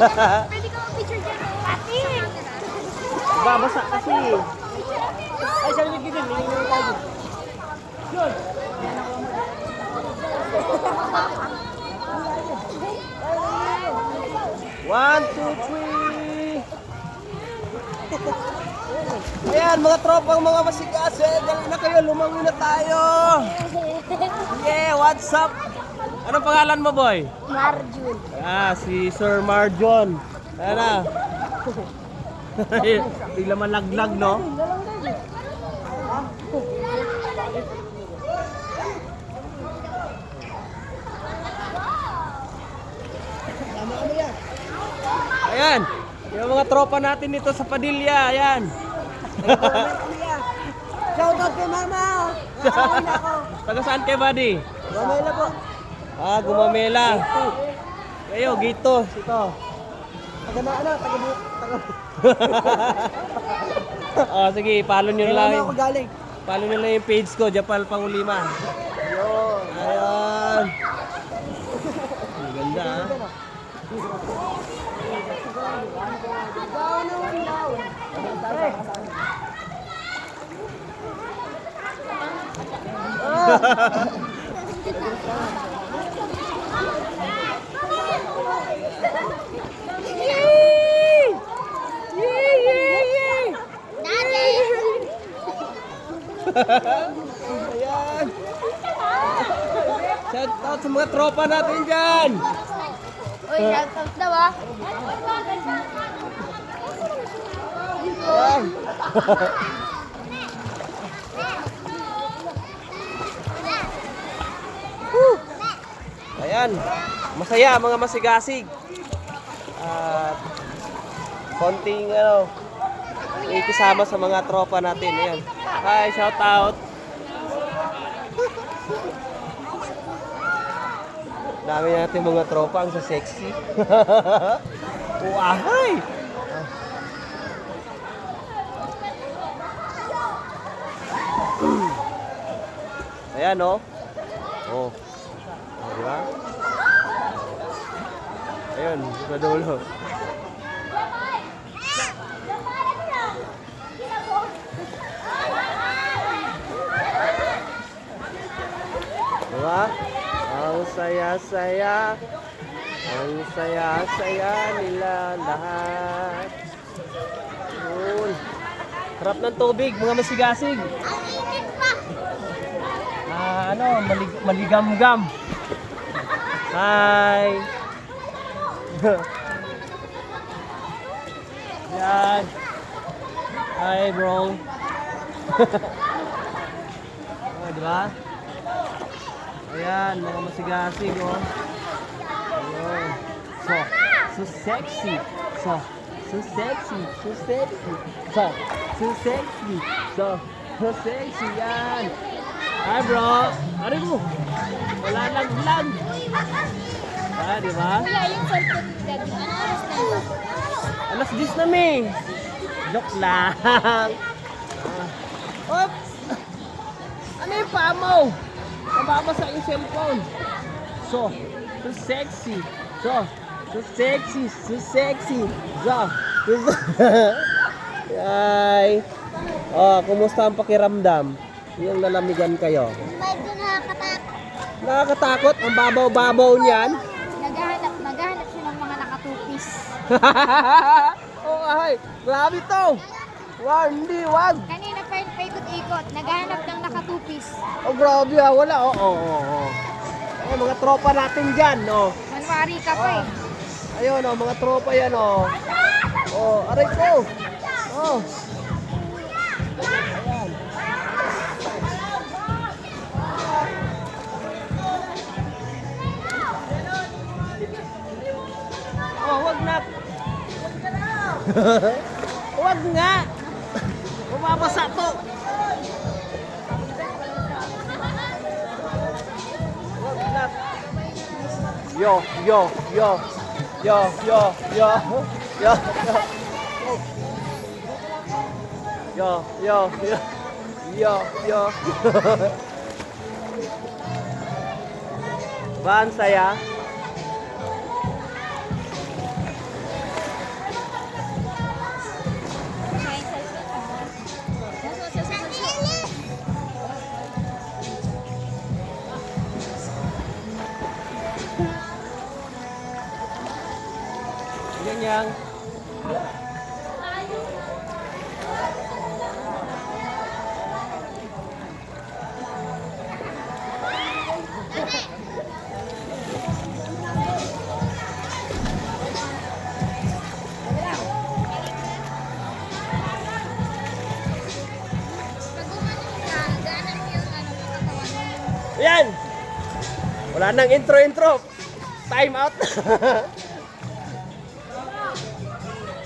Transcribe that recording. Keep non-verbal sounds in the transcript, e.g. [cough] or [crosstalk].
Pwede ka mag-picture dyan. Pati! Babasa kasi. Ay, sabi nagiging, nilingin tayo. Yun. One, two, three. Ayan, mga tropang mga masigase, dali na kayo, lumangoy na tayo. Yeah, what's up? Anong pangalan mo, boy? Marjun. Ah, si Sir Marjon. Ayan na. [laughs] Bigla malaglag, no? Ayan. Yung mga tropa natin dito sa Padilla, ayan. Shoutout kay mama. Ako. [laughs] Taga saan kay buddy? Mamela po. Ah, gumamela. Kayo, gito. Ito. Taga na ano, taga taga oh, [laughs] sige, follow nyo Kailan lang. ako galing. Follow nyo lang yung page ko, Japal Panguliman. Yun. Ayun. Ang ganda ah. [laughs] Ayan. Shout out sa mga tropa natin dyan. Uy, shoutout daw ah. Ayan. [laughs] Ayan. Masaya mga masigasig. At konting ano, ikisama sa mga tropa natin. Ayan. Hi, shout out. Dami natin mga tropa ang sa sexy. [laughs] Uahay! Ayan, no? Oh. Oh, di ba? Ayun, sa dulo. Diba? Ang saya-saya. Ang saya-saya nila lahat. Yun. Harap ng tubig, mga masigasig. Ah, ano, malig maligam-gam. Hi. [laughs] Yan. Hi, bro. [laughs] oh, di ba? Ayan, mga masigasig, oh. Ayun. So, so sexy. So, so sexy. So sexy. So, so sexy. So, so sexy. Yan. Hi, bro. Ano mo? Wala laglag. Ah, di ba? Kuya, yung cellphone Daddy. Ano oras na yun? Alas 10 na, me. Joke lang. Oops! Ano yung paa mo? Nababasa yung cellphone. So, so sexy. So, so sexy. So sexy. So, so [laughs] Ay. Oh, kumusta ang pakiramdam? Yung lalamigan kayo. Medyo nakakatakot. Nakakatakot ang babaw-babaw niyan. Naghahanap, naghahanap siya ng mga nakatupis. [laughs] oh, ay. Grabe to. Wow, hindi, wag. Kanina pa yung paikot-ikot. Naghahanap ng nakatupis. Oh, grabe ah. Wala. Oo, oh, oo, oh, oh. Eh, mga tropa natin dyan, no? Manwari ka pa eh. Ayun, oh, mga tropa yan, oh. Oh, aray ko. Oh. Ayan. Oh, wag na. [laughs] wag nga. Bumabasa to. Yo, yo, yo. Yo, yo, yo. Yo, yo. Yo, yo, yo. Yo. Ba, ang saya? Mo. Ayan! Wala nang intro-intro. Time out. [laughs]